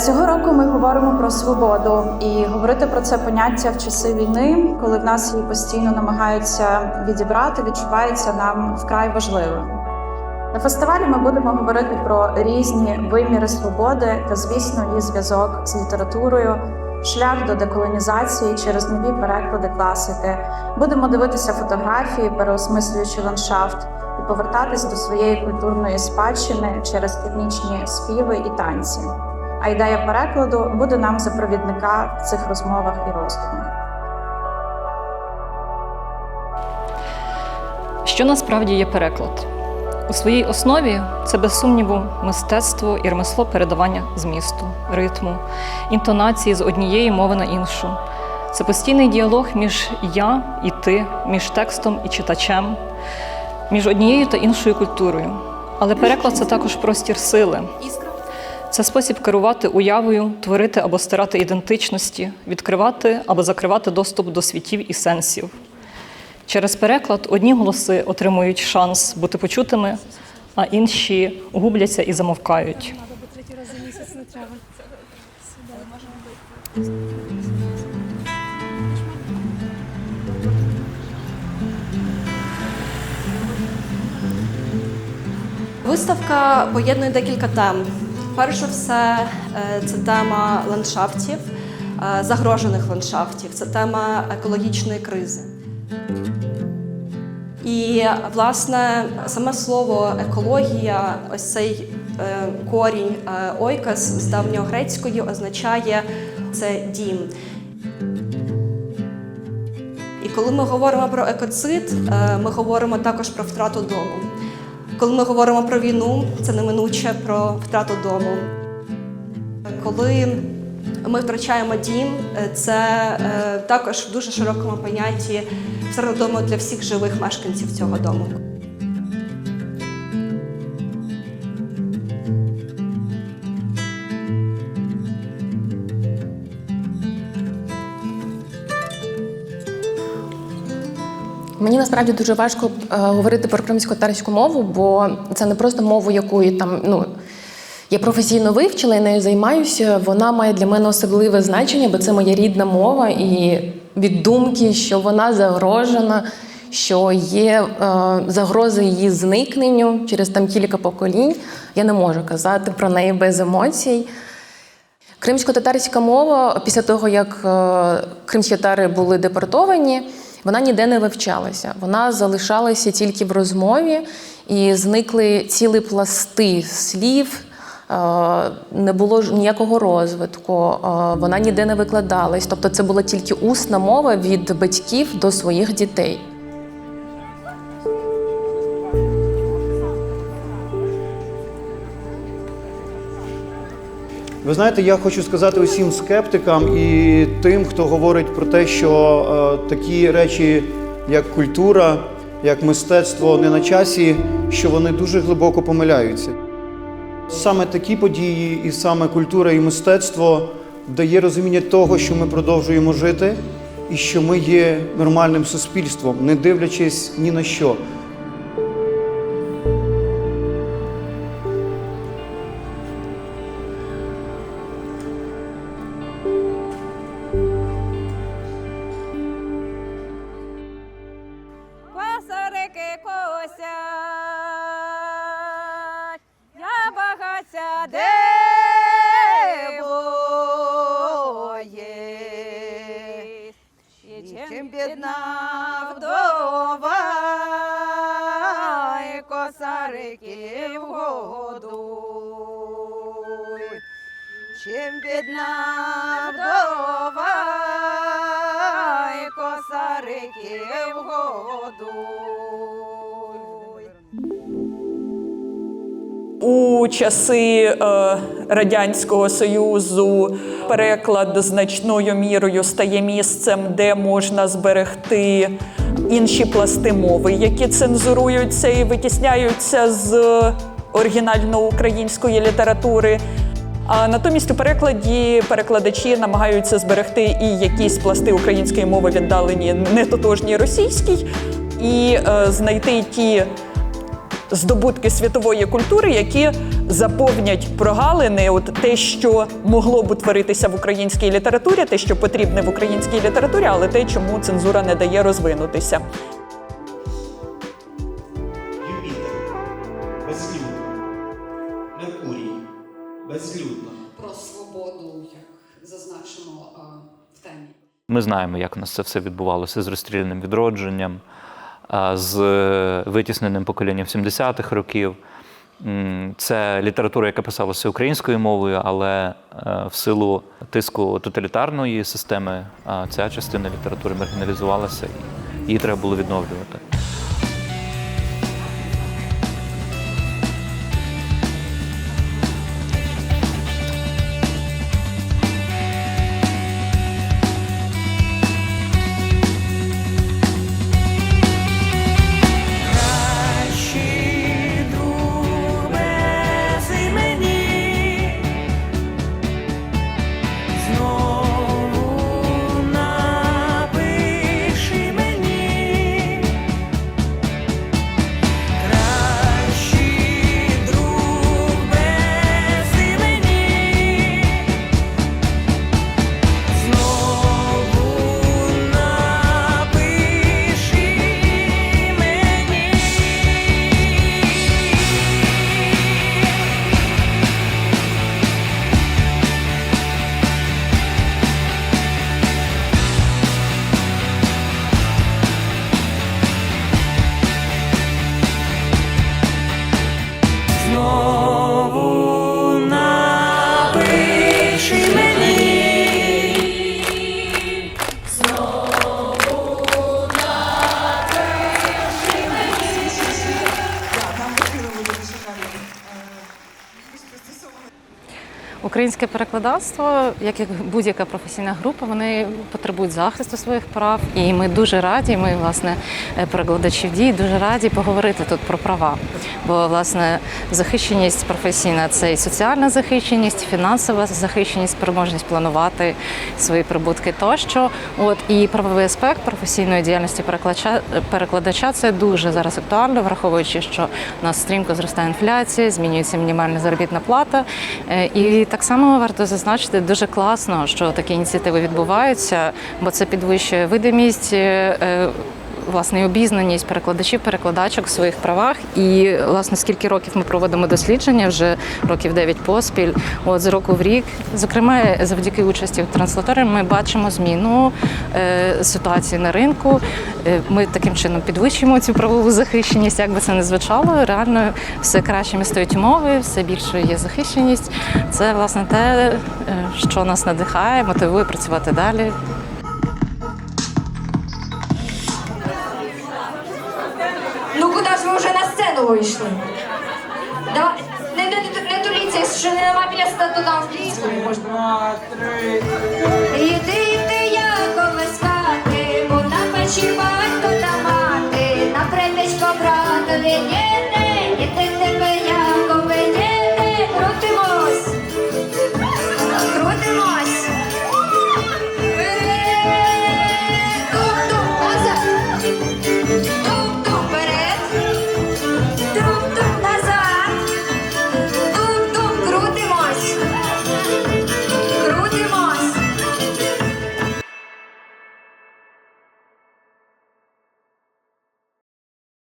Цього року ми говоримо про свободу і говорити про це поняття в часи війни, коли в нас її постійно намагаються відібрати, відчувається нам вкрай важливим. На фестивалі ми будемо говорити про різні виміри свободи та, звісно, її зв'язок з літературою, шлях до деколонізації через нові переклади класики. Будемо дивитися фотографії, переосмислюючи ландшафт, і повертатись до своєї культурної спадщини через етнічні співи і танці. А ідея перекладу буде нам за провідника в цих розмовах і роздумах. Що насправді є переклад? У своїй основі це без сумніву мистецтво і ремесло передавання змісту, ритму, інтонації з однієї мови на іншу. Це постійний діалог між я і ти, між текстом і читачем, між однією та іншою культурою. Але переклад це також простір сили. Це спосіб керувати уявою, творити або стирати ідентичності, відкривати або закривати доступ до світів і сенсів. Через переклад одні голоси отримують шанс бути почутими, а інші губляться і замовкають. Виставка поєднує декілька тем. Перш за все, е, це тема ландшафтів, е, загрожених ландшафтів, це тема екологічної кризи. І, власне, саме слово екологія, ось цей е, корінь е, ойкас з давньогрецької означає це дім. І коли ми говоримо про екоцид, е, ми говоримо також про втрату дому. Коли ми говоримо про війну, це неминуче про втрату дому. Коли ми втрачаємо дім, е, це е, також в дуже широкому понятті втрата дому для всіх живих мешканців цього дому. Мені насправді дуже важко е, говорити про кримсько-татарську мову, бо це не просто мову, якою там ну. Я професійно вивчила і нею займаюся. Вона має для мене особливе значення, бо це моя рідна мова, і від думки, що вона загрожена, що є е, загрози її зникненню через там кілька поколінь. Я не можу казати про неї без емоцій. Кримсько-татарська мова, після того, як е, кримські татари були депортовані, вона ніде не вивчалася. Вона залишалася тільки в розмові, і зникли цілі пласти слів. Е, Не було ніякого розвитку, е, вона ніде не викладалась. Тобто це була тільки усна мова від батьків до своїх дітей. Ви знаєте, я хочу сказати усім скептикам і тим, хто говорить про те, що е, такі речі, як культура, як мистецтво не на часі, що вони дуже глибоко помиляються. Саме такі події, і саме культура і мистецтво дає розуміння того, що ми продовжуємо жити, і що ми є нормальним суспільством, не дивлячись ні на що. І чим бідна вдова, і косариків годуй. Чим бідна вдова, і косариків годуй. У часи е, Радянського Союзу переклад значною мірою стає місцем, де можна зберегти інші пласти мови, які цензуруються і витісняються з оригінально української літератури. А натомість у перекладі перекладачі намагаються зберегти і якісь пласти української мови віддалені нетотожній російській, і е, знайти ті здобутки світової культури, які заповнять прогалини, от те, що могло б утворитися в українській літературі, те, що потрібне в українській літературі, але те, чому цензура не дає розвинутися. Юпітер безлюдно. Меркурій безлюдно. про свободу, як зазначено в темі. Ми знаємо, як у нас це все відбувалося з розстріляним відродженням, з витісненим поколінням 70-х років. Це література, яка писалася українською мовою, але е, в силу тиску тоталітарної системи ця частина літератури маргіналізувалася і її треба було відновлювати. Українське перекладацтво, як і будь-яка професійна група, вони потребують захисту своїх прав. І ми дуже раді. Ми, власне, е, перекладачі в дії, дуже раді поговорити тут про права. Бо, власне, захищеність професійна це і соціальна захищеність, фінансова захищеність, спроможність планувати свої прибутки тощо. От і правовий аспект професійної діяльності перекладача перекладача це дуже зараз актуально, враховуючи, що у нас стрімко зростає інфляція, змінюється мінімальна заробітна плата. Е, І так само варто зазначити дуже класно, що такі ініціативи відбуваються, бо це підвищує видимість. Власне, обізнаність перекладачів, перекладачок в своїх правах. І власне скільки років ми проводимо дослідження, вже років 9 поспіль. От з року в рік, зокрема, завдяки участі в транслаторі, ми бачимо зміну е, ситуації на ринку. Е, Ми таким чином підвищуємо цю правову захищеність, як би це не звучало. Реально все кращими стають умови, все більше є захищеність. Це власне те, е, що нас надихає, мотивує працювати далі. Романову йшли. Да, не, не, не, не туріться, що не нема біля статута англійської можна. Іди.